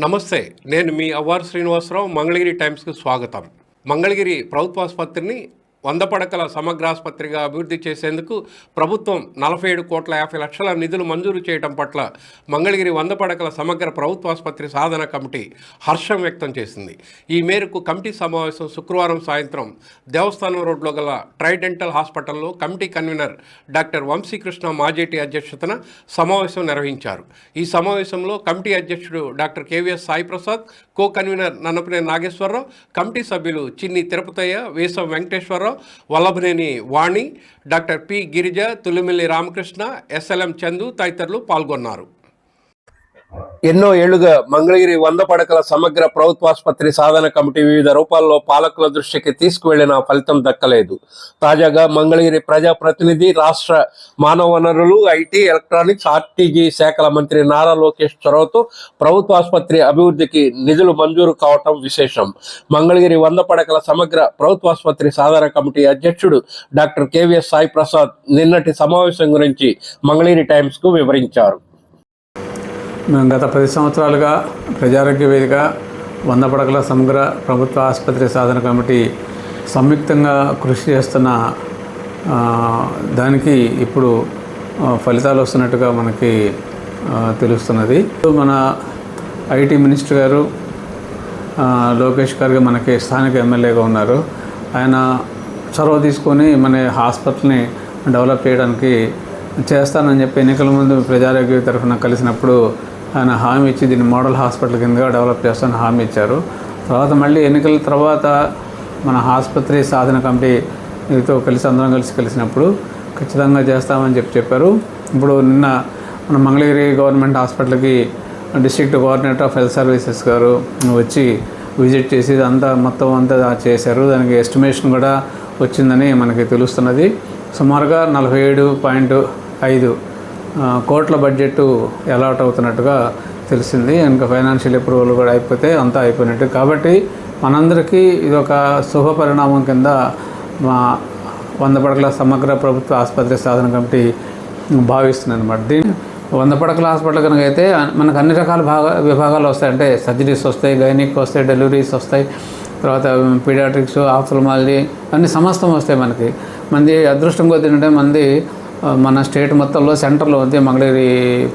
నమస్తే నేను మీ అవ్వారు శ్రీనివాసరావు మంగళగిరి టైమ్స్కి స్వాగతం. మంగళగిరి ప్రభుత్వ ఆసుపత్రిని వంద పడకల సమగ్ర ఆసుపత్రిగా అభివృద్ధి చేసేందుకు ప్రభుత్వం నలభై ఏడు కోట్ల యాభై లక్షల నిధులు మంజూరు చేయడం పట్ల మంగళగిరి వంద పడకల సమగ్ర ప్రభుత్వ ఆసుపత్రి సాధన కమిటీ హర్షం వ్యక్తం చేసింది. ఈ మేరకు కమిటీ సమావేశం శుక్రవారం సాయంత్రం దేవస్థానం రోడ్లో గల ట్రైడెంటల్ హాస్పిటల్లో committee convener doctor Vamsikrishna Majeti అధ్యక్షతన సమావేశం నిర్వహించారు. ఈ సమావేశంలో కమిటీ అధ్యక్షుడు doctor KVS Sai Prasad co convener Nannapane Nageswararao committee సభ్యులు Chinni Tirupathaiah Vesam Venkateswararao Vallabhaneni Vani doctor P Girija Tulimilli Ramakrishna SLM Chandu తదితరులు పాల్గొన్నారు. ఎన్నో ఏళ్ళుగా మంగళగిరి వంద పడకల సమగ్ర ప్రభుత్వాసుపత్రి సాధన కమిటీ వివిధ రూపాల్లో పాలకుల దృష్టికి తీసుకువెళ్ళిన ఫలితం దక్కలేదు. తాజాగా మంగళగిరి ప్రజాప్రతినిధి రాష్ట్ర మానవ వనరులు ఐటీ ఎలక్ట్రానిక్స్ ఆర్టీజీ శాఖల మంత్రి నారా లోకేష్ చొరవతో ప్రభుత్వాసుపత్రి అభివృద్ధికి నిధులు మంజూరు కావటం విశేషం. మంగళగిరి వంద పడకల సమగ్ర ప్రభుత్వాసుపత్రి సాధన కమిటీ అధ్యక్షుడు డాక్టర్ కేవీఎస్ సాయి ప్రసాద్ నిన్నటి సమావేశం గురించి మంగళగిరి టైమ్స్కు వివరించారు. మేము గత పది సంవత్సరాలుగా ప్రజారోగ్య వేదిక వంద పడకల సమగ్ర ప్రభుత్వ ఆసుపత్రి సాధన కమిటీ సంయుక్తంగా కృషి చేస్తున్న దానికి ఇప్పుడు ఫలితాలు వస్తున్నట్టుగా మనకి తెలుస్తున్నది. మన ఐటీ మినిస్టర్ గారు లోకేష్ గారు మనకి స్థానిక ఎమ్మెల్యేగా ఉన్నారు. ఆయన చొరవ తీసుకొని మన హాస్పిటల్ని డెవలప్ చేయడానికి చేస్తానని చెప్పి ఎన్నికల ముందు ప్రజారోగ్య తరఫున కలిసినప్పుడు ఆయన హామీ ఇచ్చి దీన్ని మోడల్ హాస్పిటల్ కిందగా డెవలప్ చేస్తామని హామీ ఇచ్చారు. తర్వాత మళ్ళీ ఎన్నికల తర్వాత మన ఆసుపత్రి సాధన కమిటీతో కలిసి అందరం కలిసి కలిసినప్పుడు ఖచ్చితంగా చేస్తామని చెప్పి చెప్పారు. ఇప్పుడు నిన్న మన మంగళగిరి గవర్నమెంట్ హాస్పిటల్కి district coordinator of health services garu వచ్చి విజిట్ చేసి అంతా మొత్తం అంతా చేశారు. దానికి ఎస్టిమేషన్ కూడా వచ్చిందని మనకి తెలుస్తున్నది. సుమారుగా నలభై ఏడు పాయింట్ ఐదు కోట్ల బడ్జెట్ అలాట్ అవుతున్నట్టుగా తెలిసింది. ఇంకా ఫైనాన్షియల్ అప్రూవల్ కూడా అయిపోతే అంతా అయిపోయినట్టు. కాబట్టి మనందరికీ ఇది ఒక శుభ పరిణామం కింద మా వంద పడకల సమగ్ర ప్రభుత్వ ఆసుపత్రి సాధన కమిటీ భావిస్తుంది అనమాట దీని వంద పడకల హాస్పిటల్ కనుక అయితే మనకు అన్ని రకాల భాగా విభాగాలు వస్తాయి. అంటే సర్జరీస్ వస్తాయి గైనిక్ వస్తాయి డెలివరీస్ వస్తాయి. తర్వాత పీడియాట్రిక్స్ ఆఫ్థల్మాలజీ అన్ని సమస్తం వస్తాయి మనకి. మంది అదృష్టం కొద్ది అంటే మంది మన స్టేట్ మొత్తంలో సెంటర్లో ఉంది మంగళగిరి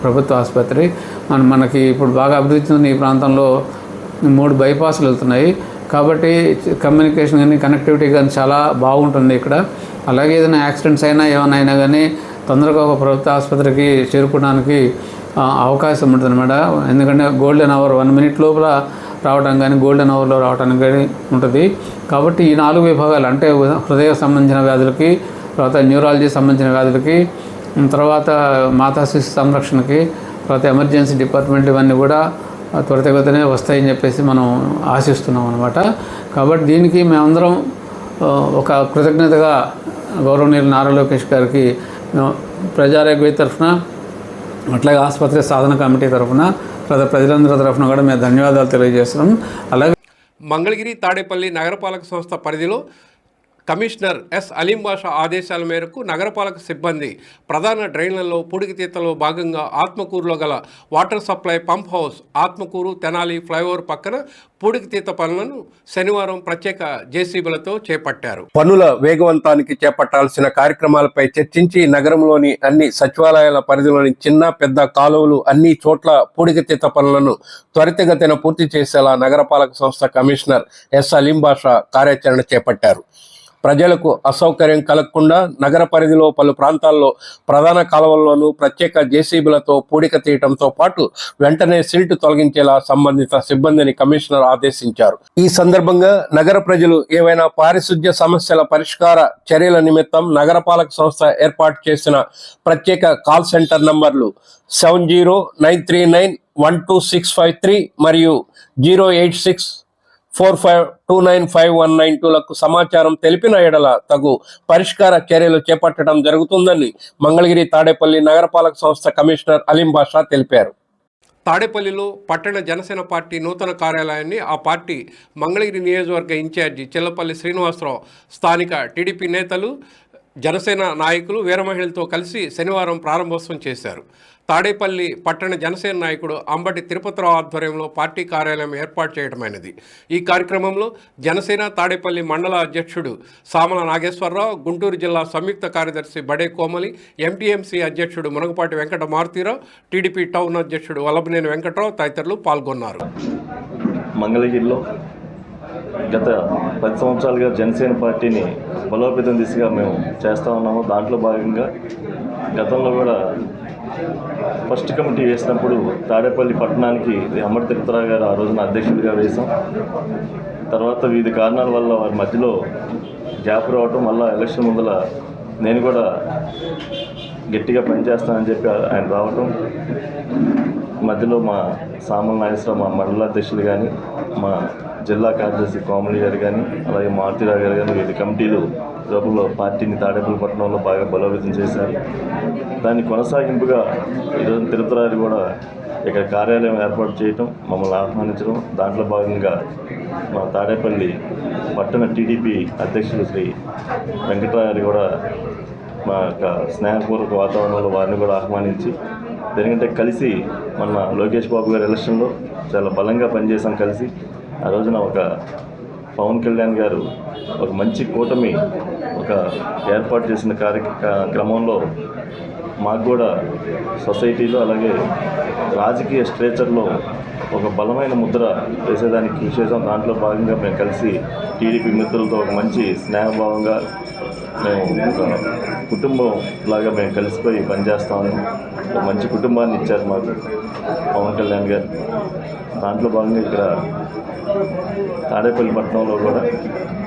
ప్రభుత్వ ఆసుపత్రి. మన మనకి ఇప్పుడు బాగా అభివృద్ధి చెందిన ఈ ప్రాంతంలో. మూడు బైపాస్లు వెళ్తున్నాయి. కాబట్టి కమ్యూనికేషన్ కానీ కనెక్టివిటీ కానీ చాలా బాగుంటుంది ఇక్కడ. అలాగే ఏదైనా యాక్సిడెంట్స్ అయినా ఏమైనా అయినా కానీ తొందరగా ఒక ప్రభుత్వ ఆసుపత్రికి చేరుకోవడానికి అవకాశం ఉంటుంది మేడం ఎందుకంటే గోల్డెన్ అవర్ వన్ మినిట్ లోపల రావడం కానీ గోల్డెన్ అవర్లో రావడానికి కానీ ఉంటుంది. కాబట్టి ఈ నాలుగు విభాగాలు అంటే హృదయ సంబంధించిన వ్యాధులకి తర్వాత న్యూరాలజీ సంబంధించిన వ్యాధులకి తర్వాత మాతా శిశు సంరక్షణకి తర్వాత ఎమర్జెన్సీ డిపార్ట్మెంట్ ఇవన్నీ కూడా ఆ, త్వరితగతినే వస్తాయని చెప్పేసి మనం ఆశిస్తున్నాం అనమాట కాబట్టి దీనికి మేమందరం ఒక కృతజ్ఞతగా గౌరవనీయులు నారా లోకేష్ గారికి ప్రజారోగ్య తరఫున అట్లాగే ఆసుపత్రి సాధన కమిటీ తరఫున తర్వాత ప్రజలందరి తరఫున కూడా మేము ధన్యవాదాలు తెలియజేస్తున్నాం. అలాగే మంగళగిరి తాడేపల్లి నగరపాలక సంస్థ పరిధిలో కమిషనర్ ఎస్ అలీం బాషా ఆదేశాల మేరకు నగరపాలక సిబ్బంది ప్రధాన డ్రైన్లలో పొడిగితీతలో భాగంగా ఆత్మకూరులో గల water supply pump house Atmakur Tenali flyover పక్కన పూడికితీత పనులను శనివారం ప్రత్యేక జేసీబీలతో చేపట్టారు. పనుల వేగవంతానికి చేపట్టాల్సిన కార్యక్రమాలపై చర్చించి నగరంలోని అన్ని సచివాలయాల పరిధిలోని చిన్న పెద్ద కాలువలు అన్ని చోట్ల పూడికతీత పనులను త్వరితగతిన పూర్తి చేసేలా నగరపాలక సంస్థ కమిషనర్ ఎస్ అలీం బాషా కార్యాచరణ చేపట్టారు. ప్రజలకు అసౌకర్యం కలగకుండా నగర పరిధిలో పలు ప్రాంతాల్లో ప్రధాన కాలువల్లోనూ ప్రత్యేక జేసీబీలతో పూడిక తీయటంతో పాటు వెంటనే సిల్ట్ తొలగించేలా సంబంధిత సిబ్బందిని కమిషనర్ ఆదేశించారు. ఈ సందర్భంగా నగర ప్రజలు ఏవైనా పారిశుధ్య సమస్యల పరిష్కార చర్యల నిమిత్తం నగరపాలక సంస్థ ఏర్పాటు చేసిన ప్రత్యేక కాల్ సెంటర్ నంబర్లు seven zero nine three nine one two six five three మరియు zero eight six four five two nine five one nine టూలకు సమాచారం తెలిపిన ఎడల తగు పరిష్కార చర్యలు చేపట్టడం జరుగుతుందని మంగళగిరి తాడేపల్లి నగరపాలక సంస్థ కమిషనర్ అలీం బాషా తెలిపారు. తాడేపల్లిలో పట్టణ జనసేన పార్టీ నూతన కార్యాలయాన్ని ఆ పార్టీ మంగళగిరి నియోజకవర్గ ఇన్ఛార్జి చిల్లపల్లి శ్రీనివాసరావు స్థానిక టీడీపీ నేతలు జనసేన నాయకులు వీరమహిళతో కలిసి శనివారం ప్రారంభోత్సవం చేశారు. తాడేపల్లి పట్టణ జనసేన నాయకుడు అంబటి తిరుపతిరావు ఆధ్వర్యంలో పార్టీ కార్యాలయం ఏర్పాటు చేయడమైనది ఈ కార్యక్రమంలో జనసేన తాడేపల్లి మండల అధ్యక్షుడు సామల నాగేశ్వరరావు గుంటూరు జిల్లా సంయుక్త కార్యదర్శి బడే కోమలి ఎంటీఎంసీ అధ్యక్షుడు మునగపాటి వెంకట మారుతీరావు టీడీపీ టౌన్ అధ్యక్షుడు వల్లభనేని వెంకట్రావు తదితరులు పాల్గొన్నారు. మంగళగిరిలో గత పది సంవత్సరాలుగా జనసేన పార్టీని బలోపేతం దిశగా మేము చేస్తూ ఉన్నాము. దాంట్లో భాగంగా గతంలో కూడా ఫస్ట్ కమిటీ వేసినప్పుడు తాడేపల్లి పట్టణానికి అమర్ తిరుపతిరావు గారు ఆ రోజున అధ్యక్షుడిగా వేశాం. తర్వాత వివిధ కారణాల వల్ల వారి మధ్యలో గ్యాప్ రావటం వల్ల ఎలక్షన్ ముందల నేను కూడా గట్టిగా పనిచేస్తానని చెప్పి ఆయన రావటం. మధ్యలో మా సామల నాగేశ్వరరావు మా మండల అధ్యక్షులు కానీ మా జిల్లా కార్యదర్శి కోమలి గారు కానీ అలాగే మారుతిరావు గారు కానీ వివిధ కమిటీలు లోపల పార్టీని తాడేపల్లి పట్టణంలో బాగా బలోపేతం చేశారు. దాన్ని కొనసాగింపుగా ఈరోజు తిరుపతిరావు కూడా ఇక్కడ కార్యాలయం ఏర్పాటు చేయటం మమ్మల్ని ఆహ్వానించడం దాంట్లో భాగంగా మా తాడేపల్లి పట్టణ టీడీపీ అధ్యక్షులు శ్రీ వెంకటరాయని కూడా మా యొక్క స్నేహపూర్వక వాతావరణంలో వారిని కూడా ఆహ్వానించి ఎందుకంటే కలిసి మన లోకేష్ బాబు గారి ఎలక్షన్లో చాలా బలంగా పనిచేసాం కలిసి. ఆ రోజున ఒక పవన్ కళ్యాణ్ గారు ఒక మంచి కూటమి ఒక ఏర్పాటు చేసిన కార్య క్రమంలో మాకు కూడా సొసైటీలో అలాగే రాజకీయ స్ట్రేచర్లో ఒక బలమైన ముద్ర వేసేదానికి కృషి చేసాం దాంట్లో భాగంగా మేము కలిసి టీడీపీ మిత్రులతో ఒక మంచి స్నేహభావంగా మేము ఒక కుటుంబం లాగా మేము కలిసిపోయి పనిచేస్తామని ఒక మంచి కుటుంబాన్ని ఇచ్చారు మాకు పవన్ కళ్యాణ్ గారు. దాంట్లో భాగంగా ఇక్కడ తాడేపల్లి పట్టణంలో కూడా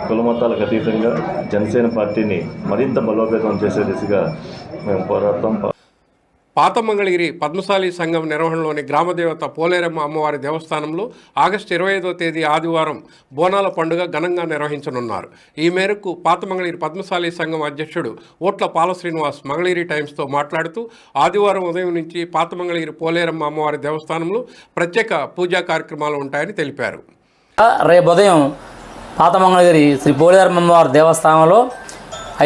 కుల మతాలకు అతీతంగా జనసేన పార్టీని మరింత బలోపేతం చేసే దిశగా మేము పోరాడతాం. పాత మంగళగిరి పద్మశాలి సంఘం నిర్వహణలోని గ్రామదేవత పోలేరమ్మ అమ్మవారి దేవస్థానంలో ఆగస్టు ఇరవై ఐదో తేదీ ఆదివారం బోనాల పండుగ ఘనంగా నిర్వహించనున్నారు. ఈ మేరకు పాత మంగళగిరి పద్మశాలి సంఘం అధ్యక్షుడు ఓట్ల పాల శ్రీనివాస్ మంగళగిరి టైమ్స్తో మాట్లాడుతూ ఆదివారం ఉదయం నుంచి పాత మంగళగిరి పోలేరమ్మ అమ్మవారి దేవస్థానంలో ప్రత్యేక పూజా కార్యక్రమాలు ఉంటాయని తెలిపారు. రేపు ఉదయం పాత మంగళగిరి శ్రీ పోలేరమ్మవారి దేవస్థానంలో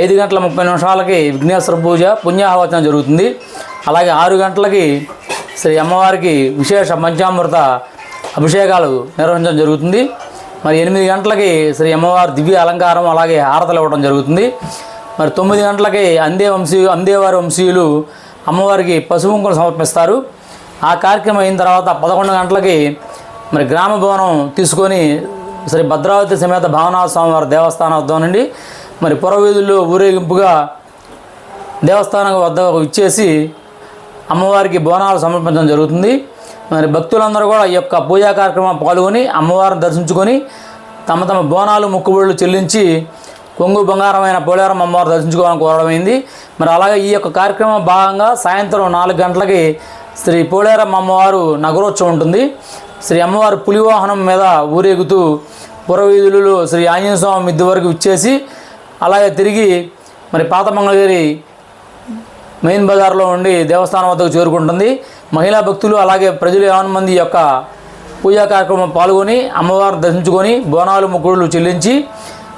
ఐదు గంటల ముప్పై నిమిషాలకి విఘ్నేశ్వర పూజ పుణ్యాహవచనం జరుగుతుంది. అలాగే ఆరు గంటలకి శ్రీ అమ్మవారికి విశేష పంచామృత అభిషేకాలు నిర్వహించడం జరుగుతుంది. మరి ఎనిమిది గంటలకి శ్రీ అమ్మవారి దివ్య అలంకారం అలాగే హారతలు ఇవ్వడం జరుగుతుంది. మరి తొమ్మిది గంటలకి అందే వంశీయు అందేవారి వంశీయులు అమ్మవారికి పసుపుంకులు సమర్పిస్తారు. ఆ కార్యక్రమం అయిన తర్వాత పదకొండు గంటలకి మరి గ్రామ భవనం తీసుకొని శ్రీ భద్రావతి సమేత భావనాథ స్వామివారి దేవస్థానం వద్ద నుండి మరి పురవీధుల్లో ఊరేగింపుగా దేవస్థానం వద్ద ఇచ్చేసి అమ్మవారికి బోనాలు సమర్పించడం జరుగుతుంది. మరి భక్తులందరూ కూడా ఈ యొక్క పూజా కార్యక్రమం పాల్గొని అమ్మవారిని దర్శించుకొని తమ తమ బోనాలు ముక్కుబడులు చెల్లించి కొంగు బంగారమైన పోలేరమ్మ అమ్మవారు దర్శించుకోవాలని కోరడమైంది మరి అలాగే ఈ యొక్క కార్యక్రమం భాగంగా సాయంత్రం నాలుగు గంటలకి శ్రీ పోలేరమ్మ అమ్మవారు నగరోత్సవం ఉంటుంది. శ్రీ అమ్మవారు పులివాహనం మీద ఊరేగుతూ పురవీధులలో శ్రీ ఆంజనేయ స్వామి వరకు ఇచ్చేసి అలాగే తిరిగి మరి పాత మంగళగిరి మెయిన్ బజార్లో ఉండి దేవస్థానం వద్దకు చేరుకుంటుంది. మహిళా భక్తులు అలాగే ప్రజలు యావన్ మంది యొక్క పూజా కార్యక్రమం పాల్గొని అమ్మవారిని దర్శించుకొని బోనాలు ముక్కుడులు చెల్లించి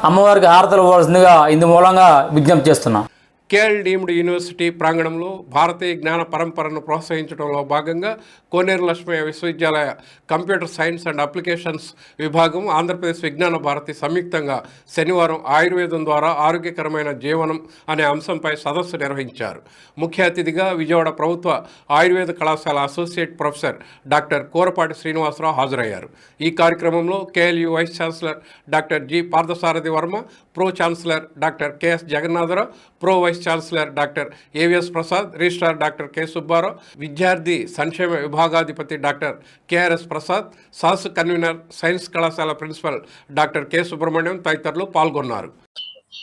అమ్మవారికి హారతలు ఇవ్వాల్సిందిగా ఇందు మూలంగా విజ్ఞప్తి చేస్తున్నాం. కేఎల్ డీమ్డ్ యూనివర్సిటీ ప్రాంగణంలో భారతీయ జ్ఞాన పరంపరను ప్రోత్సహించడంలో భాగంగా కోనేరు లక్ష్మయ్య విశ్వవిద్యాలయ కంప్యూటర్ సైన్స్ అండ్ అప్లికేషన్స్ విభాగం ఆంధ్రప్రదేశ్ విజ్ఞాన భారతి సంయుక్తంగా శనివారం ఆయుర్వేదం ద్వారా ఆరోగ్యకరమైన జీవనం అనే అంశంపై సదస్సు నిర్వహించారు. ముఖ్య అతిథిగా విజయవాడ ప్రభుత్వ ఆయుర్వేద కళాశాల associate professor doctor Korapati Srinivasarao హాజరయ్యారు. ఈ కార్యక్రమంలో KLU vice chancellor doctor G Parthasarathi Varma pro chancellor doctor KS Jagannatharao pro vice chancellor doctor AVS Prasad registrar doctor K Subbarao విద్యార్థి సంక్షేమ విభాగాధిపతి doctor KRS Prasad SAS convener science కళాశాల principal doctor K Subrahmanyam తదితరులు పాల్గొన్నారు.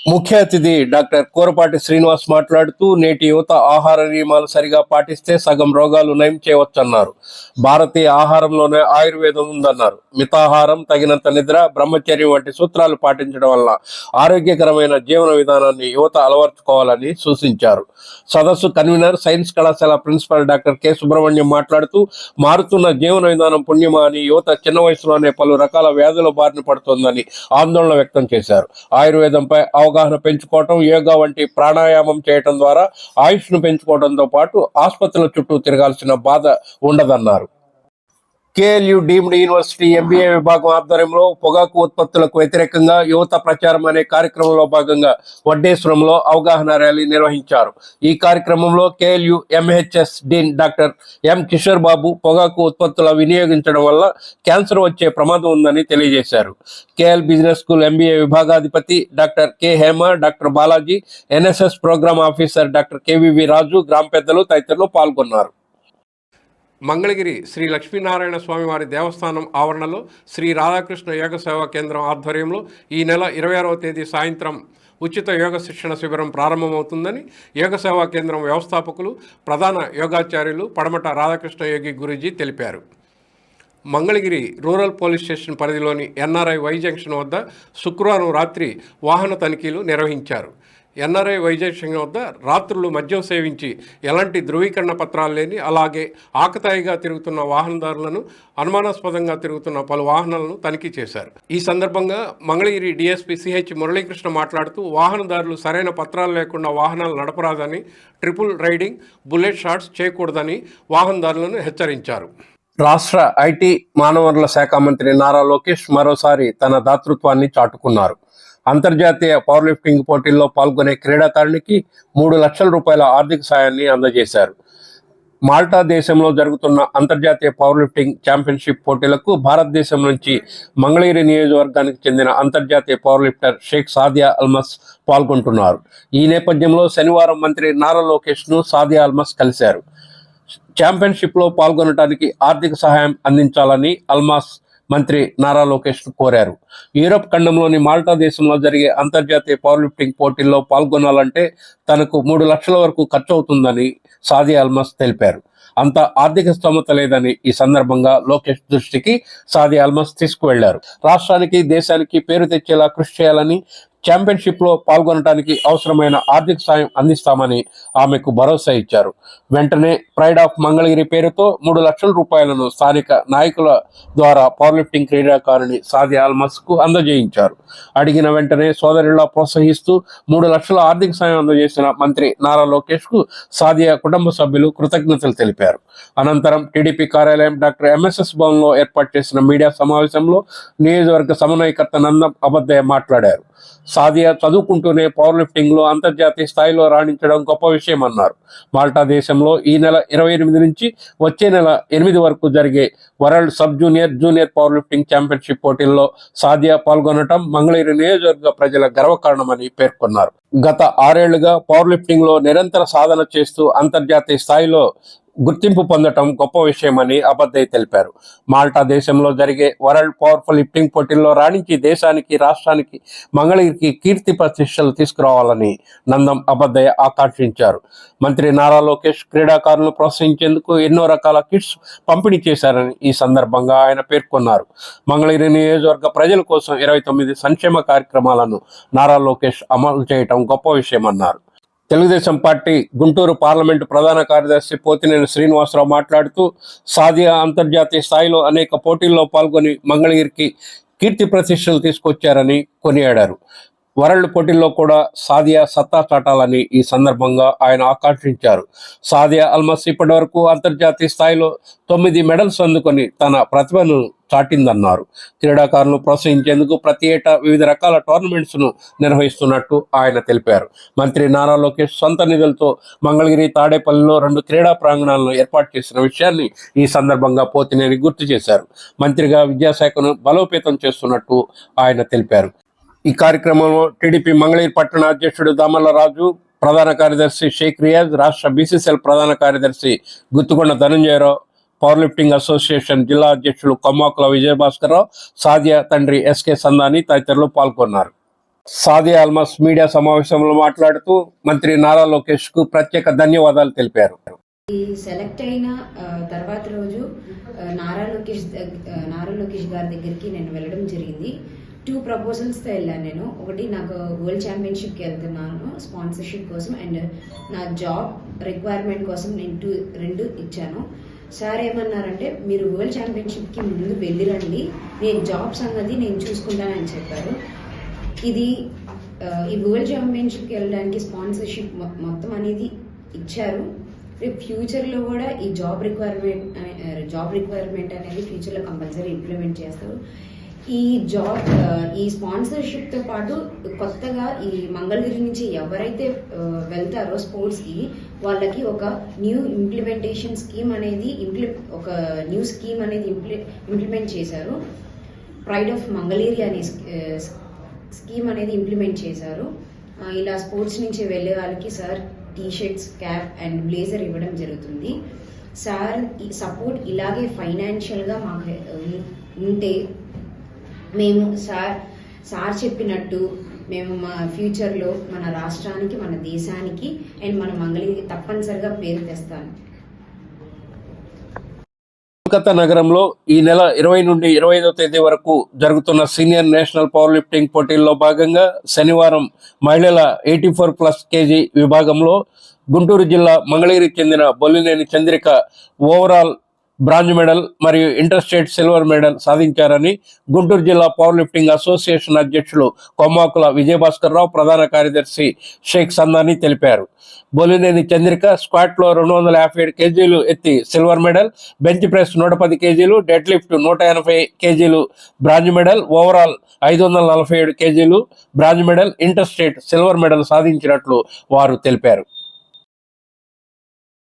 ముఖ్య అతిథి doctor Korapati Srinivas మాట్లాడుతూ నేటి యువత ఆహార నియమాలు సరిగా పాటిస్తే సగం రోగాలు నయం చేయవచ్చన్నారు. భారతీయ ఆహారంలోనే ఆయుర్వేదం ఉందన్నారు. మితాహారం తగినంత నిద్ర బ్రహ్మచర్యం వంటి సూత్రాలు పాటించడం వల్ల ఆరోగ్యకరమైన జీవన విధానాన్ని యువత అలవర్చుకోవాలని సూచించారు. సదస్సు కన్వీనర్ సైన్స్ కళాశాల ప్రిన్సిపల్ డాక్టర్ కె. సుబ్రహ్మణ్యం మాట్లాడుతూ మారుతున్న జీవన విధానం పుణ్యమా అని యువత చిన్న వయసులోనే పలు రకాల వ్యాధుల బారిన పడుతోందని ఆందోళన వ్యక్తం చేశారు. ఆయుర్వేదంపై అవగాహన అవగాహన పెంచుకోవటం యోగా వంటి ప్రాణాయామం చేయటం ద్వారా ఆయుష్ను పెంచుకోవడంతో పాటు ఆసుపత్రుల చుట్టూ తిరగాల్సిన బాధ ఉండదన్నారు. కేఎల్యూ డీమ్డ్ యూనివర్సిటీ ఎంబీఏ విభాగం ఆధ్వర్యంలో పొగాకు ఉత్పత్తులకు వ్యతిరేకంగా యువత ప్రచారం అనే కార్యక్రమంలో భాగంగా వడ్డేశ్వరంలో అవగాహన ర్యాలీ నిర్వహించారు. ఈ కార్యక్రమంలో KLU MHS dean doctor M Kishore Babu పొగాకు ఉత్పత్తుల వినియోగించడం వల్ల క్యాన్సర్ వచ్చే ప్రమాదం ఉందని తెలియజేశారు. KL business school MBA విభాగాధిపతి doctor K Hema doctor Balaji NSS programme officer doctor KVV Raju గ్రామ పెద్దలు తదితరులు పాల్గొన్నారు. మంగళగిరి శ్రీ లక్ష్మీనారాయణ స్వామివారి దేవస్థానం ఆవరణలో శ్రీ రాధాకృష్ణ యోగ సేవా కేంద్రం ఆధ్వర్యంలో ఈ నెల ఇరవై ఆరవ తేదీ సాయంత్రం ఉచిత యోగ శిక్షణ శిబిరం ప్రారంభమవుతుందని యోగ సేవా కేంద్రం వ్యవస్థాపకులు ప్రధాన యోగాచార్యులు పడమట రాధాకృష్ణ యోగి గురూజీ తెలిపారు. మంగళగిరి రూరల్ పోలీస్ స్టేషన్ పరిధిలోని ఎన్ఆర్ఐ వై జంక్షన్ వద్ద శుక్రవారం రాత్రి వాహన తనిఖీలు నిర్వహించారు. ఎన్ఆర్ఐ వై జంక్షన్ వద్ద రాత్రులు మద్యం సేవించి ఎలాంటి ధృవీకరణ పత్రాలు లేని అలాగే ఆకతాయిగా తిరుగుతున్న వాహనదారులను అనుమానాస్పదంగా తిరుగుతున్న పలు వాహనాలను తనిఖీ చేశారు. ఈ సందర్భంగా మంగళగిరి డిఎస్పీ సిహెచ్ మురళీకృష్ణ మాట్లాడుతూ వాహనదారులు సరైన పత్రాలు లేకుండా వాహనాలు నడపరాదని ట్రిపుల్ రైడింగ్ బుల్లెట్ షాట్స్ చేయకూడదని వాహనదారులను హెచ్చరించారు. రాష్ట్ర ఐటీ మానవ వనరుల శాఖ మంత్రి నారా లోకేష్ మరోసారి తన దాతృత్వాన్ని చాటుకున్నారు. అంతర్జాతీయ పవర్ లిఫ్టింగ్ పోటీల్లో పాల్గొనే క్రీడాకారునికి మూడు లక్షల రూపాయల ఆర్థిక సాయాన్ని అందజేశారు. మాల్టా దేశంలో జరుగుతున్న అంతర్జాతీయ పవర్ లిఫ్టింగ్ ఛాంపియన్షిప్ పోటీలకు భారతదేశం నుంచి మంగళగిరి నియోజకవర్గానికి చెందిన అంతర్జాతీయ పవర్ లిఫ్టర్ షేక్ సాదియా అల్మస్ పాల్గొంటున్నారు. ఈ నేపథ్యంలో శనివారం మంత్రి నారా లోకేష్ను సాదియా అల్మస్ కలిశారు. ఛాంపియన్షిప్లో పాల్గొనడానికి ఆర్థిక సహాయం అందించాలని అల్మాస్ మంత్రి నారా లోకేష్ కోరారు. యూరప్ ఖండంలోని మాల్టా దేశంలో జరిగే అంతర్జాతీయ పవర్ లిఫ్టింగ్ పోటీల్లో పాల్గొనాలంటే తనకు మూడు లక్షల వరకు ఖర్చు అవుతుందని సాది అల్మస్ తెలిపారు. అంత ఆర్థిక స్తోమత లేదని ఈ సందర్భంగా లోకేష్ దృష్టికి సాది అల్మస్ తీసుకువెళ్ళారు. రాష్ట్రానికి దేశానికి పేరు తెచ్చేలా కృషి చేయాలని ఛాంపియన్షిప్లో పాల్గొనడానికి అవసరమైన ఆర్థిక సాయం అందిస్తామని ఆమెకు భరోసా ఇచ్చారు. వెంటనే ప్రైడ్ ఆఫ్ మంగళగిరి పేరుతో మూడు లక్షల రూపాయలను స్థానిక నాయకుల ద్వారా పవర్ లిఫ్టింగ్ క్రీడాకారిణి సాదియా ఆల్మస్కు అందజేయించారు. అడిగిన వెంటనే సోదరిలా ప్రోత్సహిస్తూ మూడు లక్షల ఆర్థిక సాయం అందజేసిన మంత్రి నారా లోకేష్కు సాదియా కుటుంబ సభ్యులు కృతజ్ఞతలు తెలిపారు. అనంతరం టీడీపీ కార్యాలయం డాక్టర్ ఎంఎస్ఎస్ భవన్లో ఏర్పాటు చేసిన మీడియా సమావేశంలో నియోజకవర్గ సమన్వయకర్త నందం అబద్దయ్య మాట్లాడారు. సాదియా చదువుకుంటూనే పవర్ లిఫ్టింగ్లో అంతర్జాతీయ స్థాయిలో రాణించడం గొప్ప విషయం అన్నారు. మాల్టా దేశంలో ఈ నెల ఇరవై ఎనిమిది నుంచి వచ్చే నెల ఎనిమిది వరకు జరిగే world sub junior junior powerlifting championship పోటీల్లో సాదియా పాల్గొనడం మంగళగిరి నియోజకవర్గ ప్రజల గర్వకారణమని పేర్కొన్నారు. గత ఆరేళ్ళుగా పవర్ లిఫ్టింగ్లో నిరంతర సాధన చేస్తూ అంతర్జాతీయ స్థాయిలో గుర్తింపు పొందటం గొప్ప విషయమని అబద్దయ్య తెలిపారు. మాల్టా దేశంలో జరిగే వరల్డ్ పవర్ఫుల్ లిఫ్టింగ్ పోటీల్లో రాణించి దేశానికి రాష్ట్రానికి మంగళగిరికి కీర్తి ప్రతిష్టలు తీసుకురావాలని నందం అబద్దయ్య ఆకాంక్షించారు. మంత్రి నారా లోకేష్ క్రీడాకారులను ప్రోత్సహించేందుకు ఎన్నో రకాల కిట్స్ పంపిణీ చేశారని ఈ సందర్భంగా ఆయన పేర్కొన్నారు. మంగళగిరి నియోజకవర్గ ప్రజల కోసం ఇరవై తొమ్మిది సంక్షేమ కార్యక్రమాలను నారా లోకేష్ అమలు చేయటం గొప్ప విషయమన్నారు. తెలుగుదేశం పార్టీ గుంటూరు పార్లమెంటు ప్రధాన కార్యదర్శి పోతినేని శ్రీనివాసరావు మాట్లాడుతూ సాదియా అంతర్జాతీయ స్థాయిలో అనేక పోటీల్లో పాల్గొని మంగళగిరికి కీర్తి ప్రతిష్టలు తీసుకొచ్చారని కొనియాడారు. వరల్డ్ పోటీల్లో కూడా సాదియా సత్తా చాటాలని ఈ సందర్భంగా ఆయన ఆకాంక్షించారు. సాదియా అల్మస్ ఇప్పటి వరకు అంతర్జాతీయ స్థాయిలో తొమ్మిది మెడల్స్ అందుకొని తన ప్రతిభను చాటిందన్నారు. క్రీడాకారులను ప్రోత్సహించేందుకు ప్రతి ఏటా వివిధ రకాల టోర్నమెంట్స్ను నిర్వహిస్తున్నట్టు ఆయన తెలిపారు. మంత్రి నారా లోకేష్ సొంత నిధులతో మంగళగిరి తాడేపల్లిలో రెండు క్రీడా ప్రాంగణాలను ఏర్పాటు చేసిన విషయాన్ని ఈ సందర్భంగా పోతినేని గుర్తు చేశారు. మంత్రిగా విద్యాశాఖను బలోపేతం చేస్తున్నట్టు ఆయన తెలిపారు. ఈ కార్యక్రమంలో టీడీపీ మంగళగిరి పట్టణ అధ్యక్షుడు దామల్లరాజు ప్రధాన కార్యదర్శి షేక్ రియాజ్ రాష్ట్ర బీసీసీఎల్ ప్రధాన కార్యదర్శి Guttukonda Dhananjayarao power lifting association జిల్లా అధ్యక్షులు కొమ్మాకుల విజయభాస్కర్రావు సాదియా తండ్రి ఎస్కే సందాని తదితరులు పాల్గొన్నారు. సాదియా అల్మాస్ మీడియా సమావేశంలో మాట్లాడుతూ మంత్రి నారా లోకేష్కు ప్రత్యేక ధన్యవాదాలు తెలిపారు. సెలెక్ట్ అయిన తర్వాత రోజు నారా లోకేష్ నారా లోకేష్ గారి దగ్గరికి నేను వెళ్ళడం జరిగింది. టూ ప్రపోజల్స్తో వెళ్ళాను నేను. ఒకటి నాకు వరల్డ్ ఛాంపియన్షిప్కి వెళ్తున్నాను స్పాన్సర్షిప్ కోసం అండ్ నా జాబ్ రిక్వైర్మెంట్ కోసం నేను టూ రెండు ఇచ్చాను. సార్ ఏమన్నారంటే మీరు వరల్డ్ ఛాంపియన్షిప్కి ముందు వెళ్ళిరండి నేను జాబ్ సంగతి నేను చూసుకుంటానని చెప్పారు. ఇది ఈ వరల్డ్ ఛాంపియన్షిప్కి వెళ్ళడానికి స్పాన్సర్షిప్ మొత్తం అనేది ఇచ్చారు. రేపు ఫ్యూచర్లో కూడా ఈ జాబ్ రిక్వైర్మెంట్ జాబ్ రిక్వైర్మెంట్ అనేది ఫ్యూచర్లో కంపల్సరీ ఇంప్లిమెంట్ చేస్తారు. ఈ జాబ్ ఈ స్పాన్సర్షిప్తో పాటు కొత్తగా ఈ మంగళగిరి నుంచి ఎవరైతే వెళ్తారో స్పోర్ట్స్కి వాళ్ళకి ఒక న్యూ ఇంప్లిమెంటేషన్ స్కీమ్ అనేది ఇంప్లి ఒక న్యూ స్కీమ్ అనేది ఇంప్లి ఇంప్లిమెంట్ చేశారు. ప్రైడ్ ఆఫ్ మంగళగిరి అనే స్కీమ్ అనేది ఇంప్లిమెంట్ చేశారు. ఇలా స్పోర్ట్స్ నుంచి వెళ్ళే వాళ్ళకి sir T shirts cap and blazer ఇవ్వడం జరుగుతుంది. సార్ ఈ సపోర్ట్ ఇలాగే ఫైనాన్షియల్గా మాకు ఉంటే మేము సార్ సార్ చెప్పినట్టు మేము మా ఫ్యూచర్లో మన రాష్ట్రానికి మన దేశానికి అండ్ మన మంగళగిరికి తప్పనిసరిగా పేరు తెస్తాను. కోల్కతా నగరంలో ఈ నెల ఇరవై నుండి ఇరవై ఐదో తేదీ వరకు జరుగుతున్న సీనియర్ నేషనల్ పవర్ లిఫ్టింగ్ పోటీల్లో భాగంగా శనివారం మహిళల ఎయిటీ ఫోర్ ప్లస్ కేజీ విభాగంలో గుంటూరు జిల్లా మంగళగిరికి చెందిన Bollineni Chandrika overall bronze medal మరియు ఇంటర్ స్టేట్ సిల్వర్ మెడల్ సాధించారని గుంటూరు జిల్లా పవర్ లిఫ్టింగ్ అసోసియేషన్ అధ్యక్షులు కొమ్మాకుల విజయభాస్కర్ రావు ప్రధాన కార్యదర్శి షేక్ సందాని తెలిపారు. బొలినేని చంద్రిక స్క్వాట్లో రెండు వందల యాభై ఏడు కేజీలు ఎత్తి సిల్వర్ మెడల్ బెంచ్ ప్రెస్ నూట పది కేజీలు డెడ్ లిఫ్ట్ నూట ఎనభై కేజీలు బ్రాంజ్ మెడల్ ఓవరాల్ ఐదు వందల నలభై ఏడు కేజీలు bronze medal interstate silver medal సాధించినట్లు వారు తెలిపారు.